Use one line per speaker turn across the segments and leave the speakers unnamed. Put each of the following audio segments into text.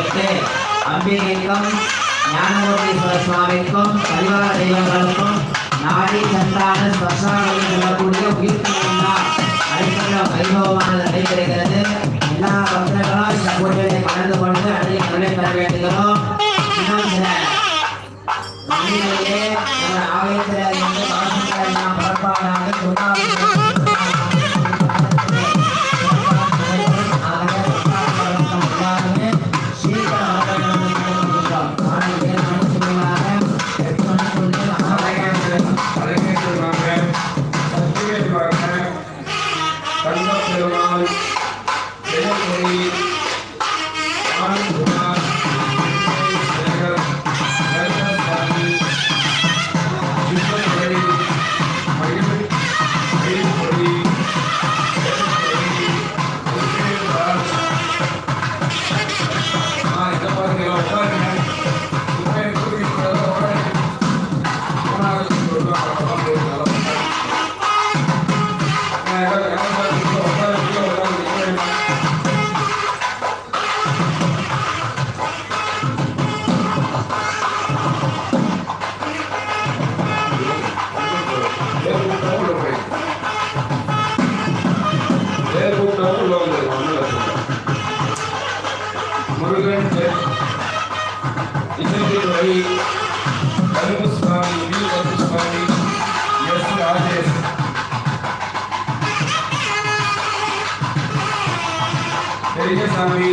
சொல்லிட்டு அம்பிகைக்கும் ஞானமூர்த்தீஸ்வர சுவாமிக்கும் பரிவார தெய்வங்களுக்கும் நாடி சந்தான ஸ்பர்சாவளி சொல்லக்கூடிய உயிர்த்தா அடிப்பட வைபவமானது நடைபெறுகிறது. எல்லா பக்தர்களும் இந்த பூஜையை கலந்து கொண்டு அடைய கருணை பெற வேண்டுகிறோம். இன்னும் சில மனிதர்களே நம்ம ஆலயத்தில்
వై కలుపు స్వామి వి వద్దు స్వామి ఎస్ రాజేష్. తెలియజేసామి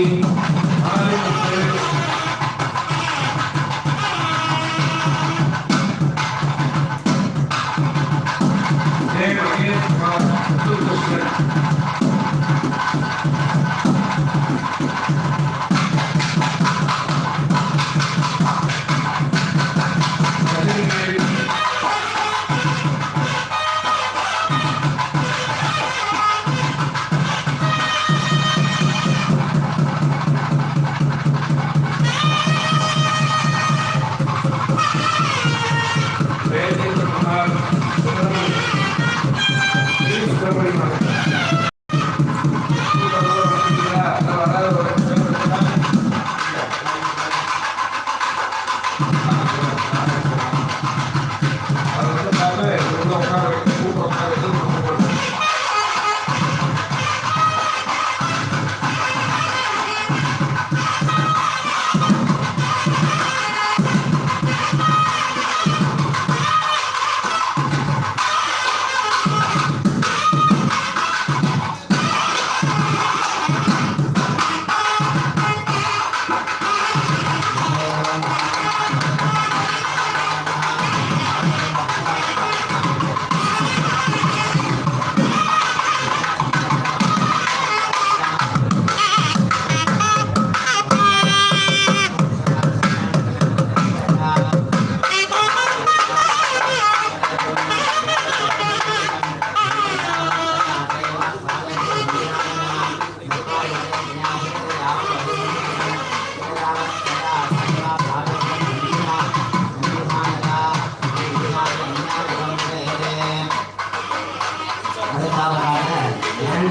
Gracias.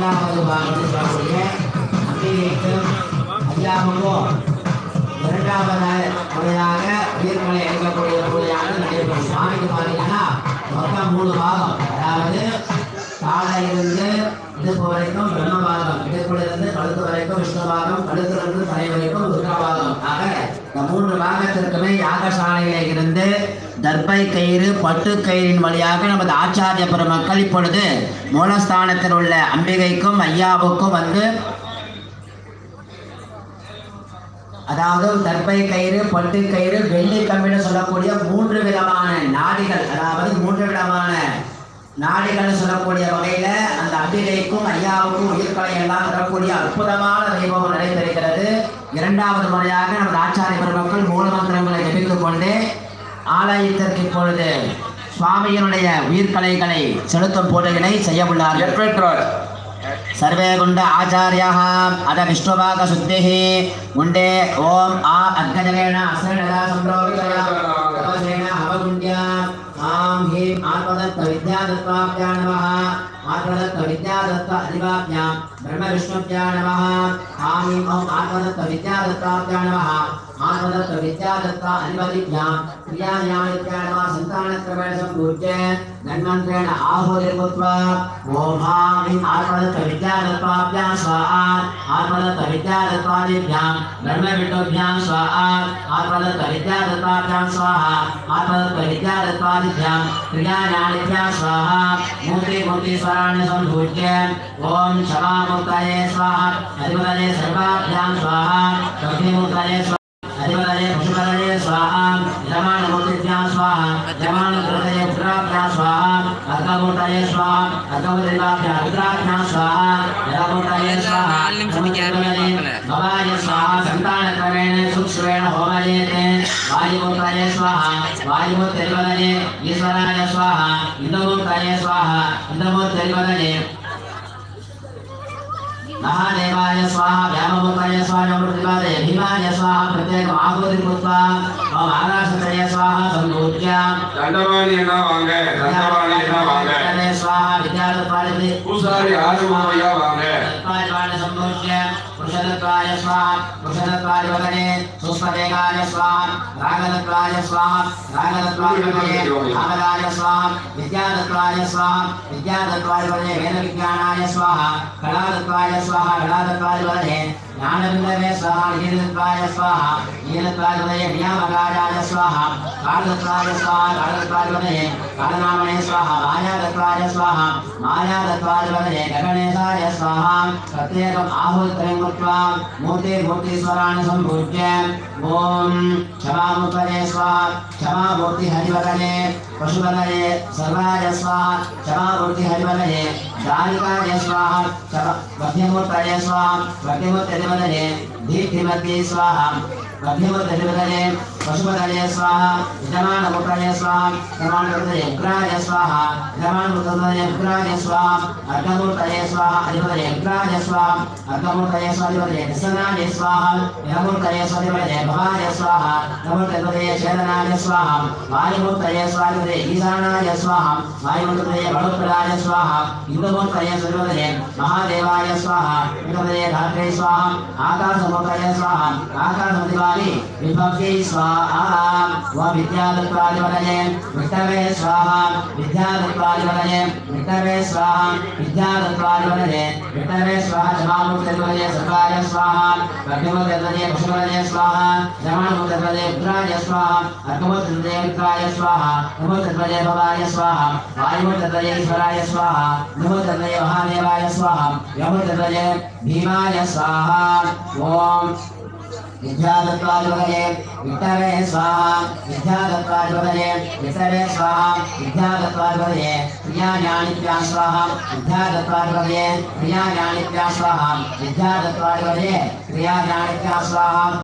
இரண்டாவது பாகத்தில் சொல்லக்கூடிய அம்பிகைக்கும் ஐயாவுக்கும் இரண்டாவது முறையாக உயிர்மலை அளிக்கக்கூடிய பூஜையானது நடைபெறும் சாமிக்கு பார்த்தீங்கன்னா மொத்தம் மூணு பாகம் அதாவது காலையிலிருந்து இடுப்பு வரைக்கும் பிரம்மபாகம் இடுப்பிலிருந்து கழுத்து வரைக்கும் விஷ்ணுபாகம் கழுத்திலிருந்து தலை வரைக்கும் ருத்ரபாகம் ஆக இந்த மூன்று பாகத்திற்குமே யாகசாலையில இருந்து தர்பை கயிறு பட்டு கயிறின் வழியாக நமது ஆச்சாரிய பெருமக்கள் இப்பொழுது மூலஸ்தானத்தில் உள்ள அம்பிகைக்கும் ஐயாவுக்கும் வந்து அதாவது தர்பை கயிறு பட்டு கயிறு வெள்ளி கம்பின்னு சொல்லக்கூடிய மூன்று விதமான நாடிகள் அதாவது மூன்று விதமான நாடிகள் சொல்லக்கூடிய வகையில அந்த அம்பிகைக்கும் ஐயாவுக்கும் உயிர்களை எல்லாம் தரக்கூடிய அற்புதமான வைபவம் நடைபெறுகிறது. இரண்டாவது முறையாக நமது ஆச்சாரிய பெருமக்கள் மூலமந்திரங்களை ஜெபித்துக் கொண்டு ஆலயத்திற்கு இப்பொழுது சுவாமியினுடைய உயிர்கலைகளை செலுத்தும் பூஜைகளை செய்ய உள்ளார்கள் सर्वे गुण्ड आचार्याः अथ विष्णुभागशुद्धिः गुण्डे ॐ आ अर्घजलेन असरणदा सम्प्रोक्तया तपसेन हवगुण्ड्या आं ह्रीं आत्मदत्त विद्यादत्ताभ्यां नमः आत्मदत्त विद्यादत्त अधिवाभ्यां ब्रह्म विष्णुभ्या नमः ॐ ॐ आत्मदत्त विद्यादत्ताभ्या नमः आनवदत्त विद्या दत्ता अनुमतिभ्यां क्रियायाम् इत्यादवा सन्तानक्रमेण सम्पूज्य धन्वन्त्रेण आहुतिर्भूत्वा ओभामिम् आत्मदत्त विद्या दत्ताभ्यां स्वाहा आत्मदत्त विद्या दत्तादिभ्यां ब्रह्मविटोभ्यां स्वाहा आत्मदत्त विद्या दत्ताभ्यां स्वाहा आत्मदत्त विद्या दत्तादिभ्यां क्रियायाणिभ्यां स्वाहा। मूर्तिमूर्तीश्वराणि सम्पूज्य ॐ क्षमामुक्तये स्वाहा अधिपतये सर्वाभ्यां स्वाहा लक्ष्मीमुक्तये स्वाहा। శుభాలయ పశుబలయ స్వాహ యమానమూర్తిభ్యా స్వాహ యమానుగ్రహయ రుద్రాభ్యా స్వాహ అర్ధభూటయ స్వాహ అర్ధభూతిభ్యా రుద్రాభ్యా స్వాహ జలభూటయ స్వాహ భవాయ స్వాహ సంతానక్రమేణ సూక్ష్మేణ హోమయేతే వాయుభూతాయ స్వాహ వాయుభూతిర్వదనే ఈశ్వరాయ స్వాహ ఇందమూర్తాయ స్వాహ ఇందమూర్తిర్వదనే మహాదేవాయ స్వాహ వ్యామభూతాయ స్వాహ ప్రతిపాదయ భీమాయ స్వాహ ప్రత్యేకం ఆహుతి కృత్వా ఓం ఆకాశతయ స్వాహ సంభూత్య
దండవాణి ఎన్న వాంగ దండవాణి ఎన్న వాంగ
దండవాణి స్వాహ
విద్యాల పాలితి పూసారి
ఆరుమాయ వాంగ దండవాణి సంభూత్య వృషదత్వాయ స్వాహ వృషదత్వాయ వదనే సుస్వవేగాయ స్వాహ రాగదత్వాయ స్వాహ రాగదత్వాయ వదనే రాగదాయ స్వాహ విద్యాదత్వాయ స్వాహ విద్యాదత్వాయ వదనే వేద విజ్ఞానాయ స్వాహ కళాదత్వాయ स्वाहा कलादत्वादिपतये ज्ञानबिन्दवे स्वाहा नीलदत्वाय स्वाहा नीलदत्वादिपतये नियामकाराय स्वाहा। कालदत्वाय स्वाहा कालदत्वादिपतये कालनामणे स्वाहा मायादत्वाय स्वाहा मायादत्वादिपतये गगणेशाय स्वाहा। प्रत्येकम् आहुत्रयं कृत्वा मूर्तिर्मूर्तीश्वराणि सम्पूज्य ॐ क्षमामूर्तये स्वाहा। क्षमामूर्तिहरिवदने पशुपतये सर्वाय स्वाहा। क्षमामूर्तिहरिवदने दारिकाय स्वाहा। क्षमा मध्यमूर्तये स्वाहा। मध्यमूर्तिहरिवदने दीप्तिमत्ये स्वाहा। గభ్యమృతజుమదజే పశుపదజయ స్వాహ యజమానముప్రజయ స్వాహ యజమానమృతజయ ఉగ్రాజ స్వాహ యజమానమృతజయ ఉగ్రాజ స్వాహ అర్ధమూర్తజయ స్వాహ అధిపతజయ ఉగ్రాజ స్వాహ అర్ధమూర్తజయ స్వాధిపతజయ నిసనాజయ స్వాహ యమూర్తజయ స్వాధిపతజయ భవాజ స్వాహ యమూర్తజయ చేదనాజ స్వాహ వాయుమూర్తజయ స్వాధిపతజయ ఈశానాజ స్వాహ వాయుమూర్తజయ బలప్రదాయ స్వాహ మహాదేవాయ స్వాహ ధాత్రే స్వాహ స్వాహ ఆకాశముద్రాది విభక్తి స్వాహాం. వ విద్యాదత్వాదివనయే విక్తవే స్వాహాం. విద్యాదత్వాదివనయే విక్తవే స్వాహాం. విద్యాదత్వాదివనయే విక్తవే స్వాహ. జమాముద్రవనయే సకాయ స్వాహాం. అగ్నిముద్రవనయే పశువనయే స్వాహ. జమాముద్రవనయే ఉద్రాయ స్వాహ. అగ్నిముద్రవనయే ఉద్రాయ స్వాహ. నమోద్రవనయే భవాయ స్వాహ. వాయుముద్రవనయే ఈశ్వరాయ స్వాహ. నమోద్రవనయే మహాదేవాయ స్వాహ. యమోద్రవనయే భీమాయ స్వాహ. ఓం विद्यादत्वादिपदे वित्तवे स्वाहा विद्यादत्वादिपदे वित्तवे स्वाहा विद्यादत्वादिपदे क्रियाज्ञानित्यां स्वाहा विद्यादत्वादिपदे क्रियाज्ञानित्यां स्वाहा विद्यादत्वादिपदे क्रियाज्ञानित्यां स्वाहा